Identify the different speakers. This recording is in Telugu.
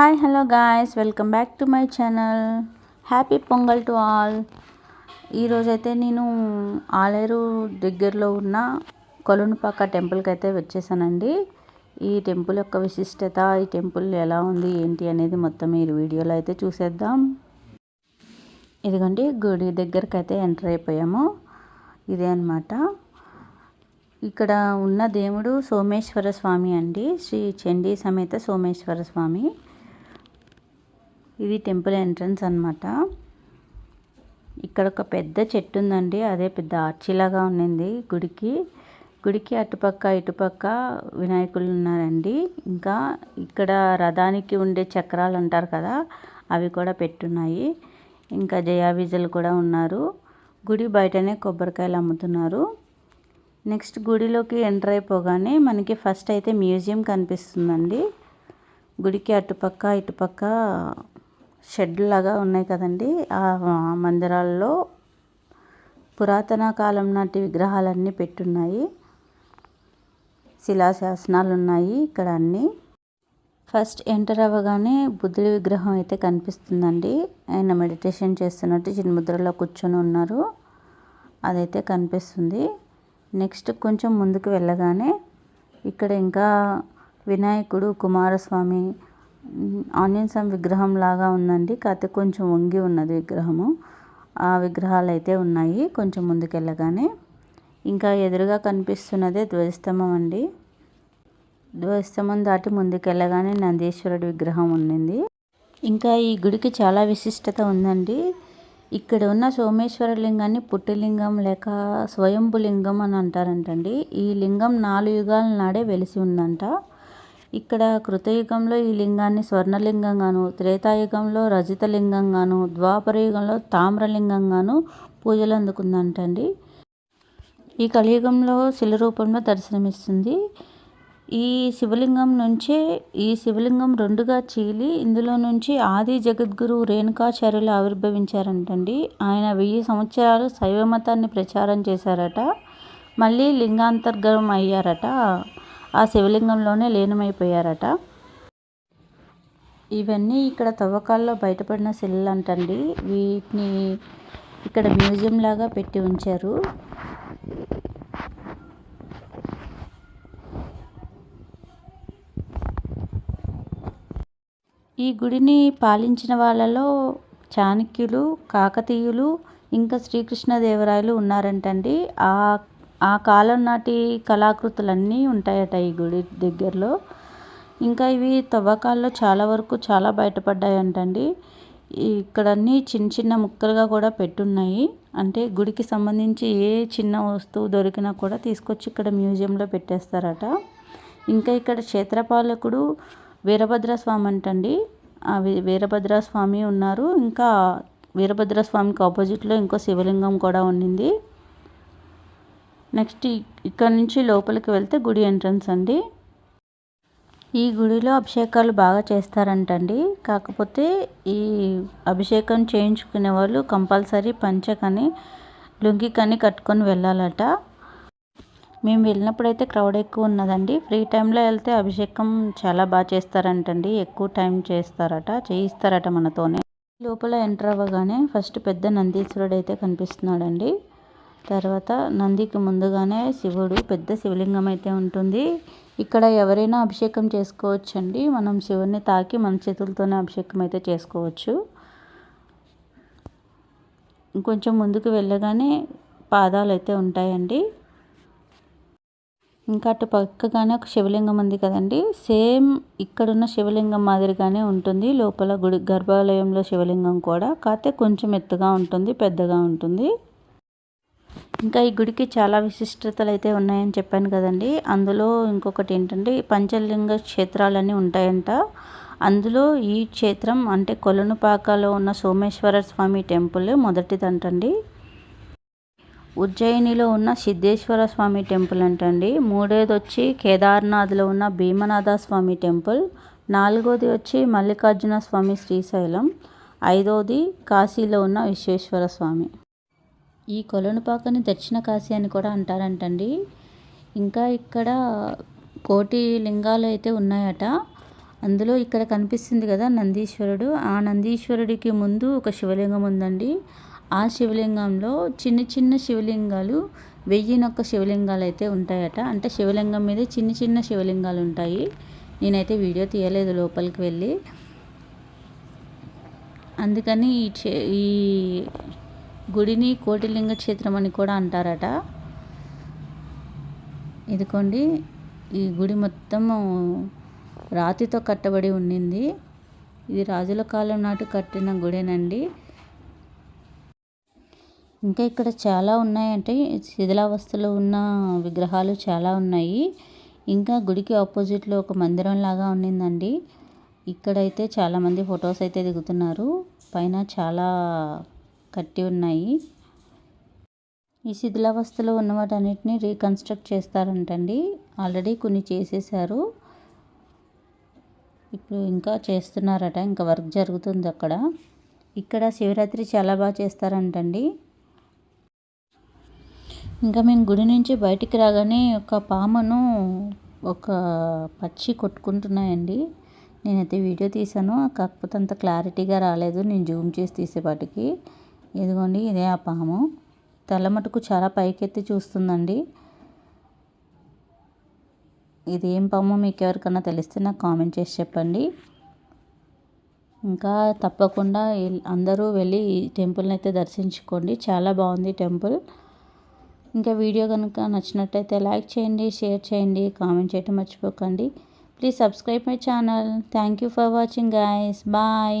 Speaker 1: Hi hello guys. Welcome back to my channel. Happy Pongal to all. ఈరోజైతే నేను ఆలేరు దగ్గరలో ఉన్న కొలునుపాక టెంపుల్కి అయితే వచ్చేసానండి. ఈ టెంపుల్ యొక్క విశిష్టత ఈ టెంపుల్ ఎలా ఉంది ఏంటి అనేది మొత్తం ఈ వీడియోలో అయితే చూసేద్దాం. ఇదిగోండి గుడి దగ్గరికి అయితే ఎంటర్ అయిపోయాము. ఇదే అనమాట ఇక్కడ ఉన్న దేవుడు సోమేశ్వర స్వామి అండి. శ్రీ చండీ సమేత సోమేశ్వర స్వామి. ఇది టెంపుల్ ఎంట్రన్స్ అనమాట ఇక్కడ ఒక పెద్ద చెట్టు ఉందండి. అదే పెద్ద ఆర్చిలాగా ఉన్నింది గుడికి. గుడికి అటుపక్క ఇటుపక్క వినాయకులు ఉన్నారండి. ఇంకా ఇక్కడ రథానికి ఉండే చక్రాలు అంటారు కదా అవి కూడా పెట్టున్నాయి. ఇంకా జయాబీజలు కూడా ఉన్నారు. గుడి బయటనే కొబ్బరికాయలు అమ్ముతున్నారు. నెక్స్ట్ గుడిలోకి ఎంటర్ అయిపోగానే మనకి ఫస్ట్ అయితే మ్యూజియం కనిపిస్తుందండి. గుడికి అటుపక్క ఇటుపక్క షెడ్ లాగా ఉన్నాయి కదండి. ఆ మందిరాల్లో పురాతన కాలం నాటి విగ్రహాలన్నీ పెట్టున్నాయి. శిలాశాసనాలు ఉన్నాయి ఇక్కడ అన్నీ. ఫస్ట్ ఎంటర్ అవ్వగానే బుద్ధుడి విగ్రహం అయితే కనిపిస్తుందండి. ఆయన మెడిటేషన్ చేస్తున్నట్టు చిన్ముద్రలో కూర్చొని ఉన్నారు. అదైతే కనిపిస్తుంది. నెక్స్ట్ కొంచెం ముందుకు వెళ్ళగానే ఇక్కడ ఇంకా వినాయకుడు కుమారస్వామి ఆంజనేయ స్వామి విగ్రహం లాగా ఉందండి. కాకపోతే కొంచెం వంగి ఉన్నది విగ్రహము. ఆ విగ్రహాలు అయితే ఉన్నాయి. కొంచెం ముందుకెళ్ళగానే. ఇంకా ఎదురుగా కనిపిస్తున్నదే ధ్వజస్తంభం అండి. ధ్వజస్తంభం దాటి ముందుకెళ్ళగానే నందీశ్వరుడి విగ్రహం ఉండింది ఇంకా ఈ గుడికి చాలా విశిష్టత ఉందండి. ఇక్కడ ఉన్న సోమేశ్వర లింగాన్ని పుట్టిలింగం లేక స్వయంభులింగం అని అంటారంటండి. ఈ లింగం నాలుగు యుగాల నాడే వెలిసి ఉందంట. ఇక్కడ కృతయుగంలో ఈ లింగాన్ని స్వర్ణలింగంగాను త్రేతాయుగంలో రజితలింగంగాను ద్వాపరయుగంలో తామ్రలింగంగాను పూజలు అందుకుందంటండి ఈ కలియుగంలో శిల రూపంలో దర్శనమిస్తుంది. ఈ శివలింగం నుంచే ఈ శివలింగం రెండుగా చీలి ఇందులో నుంచి ఆది జగద్గురు రేణుకాచార్యులు ఆవిర్భవించారంటండి. ఆయన వెయ్యి సంవత్సరాలు శైవ మతాన్ని ప్రచారం చేశారట. మళ్ళీ లింగాంతర్గతం అయ్యారట. ఆ శివలింగంలోనే లీనమైపోయారట. ఇవన్నీ ఇక్కడ తవ్వకాల్లో బయటపడిన శిలలు అంటండి వీటిని ఇక్కడ మ్యూజియం లాగా పెట్టి ఉంచారు. ఈ గుడిని పాలించిన వాళ్ళలో చాణక్యులు కాకతీయులు ఇంకా శ్రీకృష్ణదేవరాయలు ఉన్నారంటండి. ఆ ఆ కాలం నాటి కళాకృతులన్నీ ఉంటాయట ఈ గుడి దగ్గరలో. ఇంకా ఇవి తవ్వకాల్లో చాలా వరకు చాలా బయటపడ్డాయంటండి. ఇక్కడ అన్నీ చిన్న చిన్న ముక్కలుగా కూడా పెట్టున్నాయి. అంటే గుడికి సంబంధించి ఏ చిన్న వస్తువు దొరికినా కూడా తీసుకొచ్చి ఇక్కడ మ్యూజియంలో పెట్టేస్తారట. ఇంకా ఇక్కడ క్షేత్రపాలకుడు వీరభద్రస్వామి అంటండి ఆ వీరభద్రస్వామి ఉన్నారు. ఇంకా వీరభద్రస్వామికి ఆపోజిట్లో ఇంకో శివలింగం కూడా ఉండింది. నెక్స్ట్ ఇక్కడ నుంచి లోపలికి వెళ్తే గుడి ఎంట్రన్స్ అండి. ఈ గుడిలో అభిషేకాలు బాగా చేస్తారంటండి. కాకపోతే ఈ అభిషేకం చేయించుకునే వాళ్ళు కంపల్సరీ పంచ కానీ లుంగి కానీ కట్టుకొని వెళ్ళాలట. మేము వెళ్ళినప్పుడైతే క్రౌడ్ ఎక్కువ ఉన్నదండి. ఫ్రీ టైంలో వెళ్తే అభిషేకం చాలా బాగా చేస్తారంటండి. ఎక్కువ టైం చేస్తారట చేయిస్తారట మనతోనే. లోపల ఎంటర్ అవ్వగానే ఫస్ట్ పెద్ద నందీశ్వరుడు అయితే కనిపిస్తున్నాడండి. తర్వాత నందికి ముందుగానే శివుడు పెద్ద శివలింగం అయితే ఉంటుంది. ఇక్కడ ఎవరైనా అభిషేకం చేసుకోవచ్చండి. మనం శివుడిని తాకి మన చేతులతోనే అభిషేకం అయితే చేసుకోవచ్చు. ఇంకొంచెం ముందుకు వెళ్ళగానే పాదాలు అయితే ఉంటాయండి. ఇంకా అటు పక్కగానే ఒక శివలింగం ఉంది కదండి. సేమ్ ఇక్కడున్న శివలింగం మాదిరిగానే ఉంటుంది. లోపల గుడి గర్భాలయంలో శివలింగం కూడా. కాకపోతే కొంచెం ఎత్తుగా ఉంటుంది పెద్దగా ఉంటుంది. ఇంకా ఈ గుడికి చాలా విశిష్టతలు అయితే ఉన్నాయని చెప్పాను కదండి. అందులో ఇంకొకటి ఏంటంటే పంచలింగ క్షేత్రాలన్నీ ఉంటాయంట. అందులో ఈ క్షేత్రం అంటే కొలనుపాకలో ఉన్న సోమేశ్వర స్వామి టెంపుల్ మొదటిదంటండి. ఉజ్జయినిలో ఉన్న సిద్ధేశ్వర స్వామి టెంపుల్ అంటండి. మూడోది వచ్చి కేదార్నాథ్లో ఉన్న భీమనాథ స్వామి టెంపుల్. నాలుగోది వచ్చి మల్లికార్జున స్వామి శ్రీశైలం. ఐదోది కాశీలో ఉన్న విశ్వేశ్వర స్వామి. ఈ కొలనుపాకని దక్షిణ కాశీ అని కూడా అంటారంటండి. ఇంకా ఇక్కడ కోటి లింగాలు అయితే ఉన్నాయట. అందులో ఇక్కడ కనిపిస్తుంది కదా నందీశ్వరుడు. ఆ నందీశ్వరుడికి ముందు ఒక శివలింగం ఉందండి. ఆ శివలింగంలో చిన్న చిన్న శివలింగాలు వెయ్యినొక్క శివలింగాలు అయితే ఉంటాయట. అంటే శివలింగం మీద చిన్న చిన్న శివలింగాలు ఉంటాయి. నేనైతే వీడియో తీయలేదు లోపలికి వెళ్ళి. అందుకని ఈ ఈ గుడిని కోటిలింగ క్షేత్రం అని కూడా అంటారట. ఇదిగోండి ఈ గుడి మొత్తము రాతితో కట్టబడి ఉండింది ఇది రాజుల కాలం నాటి కట్టిన గుడేనండి. ఇంకా ఇక్కడ చాలా ఉన్నాయంటే శిథిలావస్థలో ఉన్న విగ్రహాలు చాలా ఉన్నాయి. ఇంకా గుడికి ఆపోజిట్లో ఒక మందిరం లాగా ఉండిందండి ఇక్కడైతే చాలామంది ఫొటోస్ అయితే దిగుతున్నారు. పైన చాలా కట్టి ఉన్నాయి. ఈ శిథిలావస్థలో ఉన్న వాటన్నిటిని రీకన్స్ట్రక్ట్ చేస్తారంటండి. ఆల్రెడీ కొన్ని చేసేసారు ఇప్పుడు ఇంకా చేస్తున్నారట. ఇంకా వర్క్ జరుగుతుంది అక్కడ. ఇక్కడ శివరాత్రి చాలా బాగా చేస్తారంటండి. ఇంకా మేము గుడి నుంచి బయటికి రాగానే ఒక పామును ఒక పక్షి కొట్టుకుంటున్నాయండి. నేనైతే వీడియో తీశాను. కాకపోతే అంత క్లారిటీగా రాలేదు. నేను జూమ్ చేసి తీసేపాటికి. ఇదిగోండి ఇదే ఆ పాము. తల మటుకు చాలా పైకెత్తి చూస్తుందండి. ఇది ఏం పాము మీకు ఎవరికన్నా తెలిస్తే నాకు కామెంట్ చేసి చెప్పండి. ఇంకా తప్పకుండా అందరూ వెళ్ళి ఈ టెంపుల్ని అయితే దర్శించుకోండి. చాలా బాగుంది టెంపుల్. ఇంకా వీడియో కనుక నచ్చినట్టయితే లైక్ చేయండి షేర్ చేయండి కామెంట్ చేయటం మర్చిపోకండి. Please subscribe my channel. Thank you for watching guys. Bye.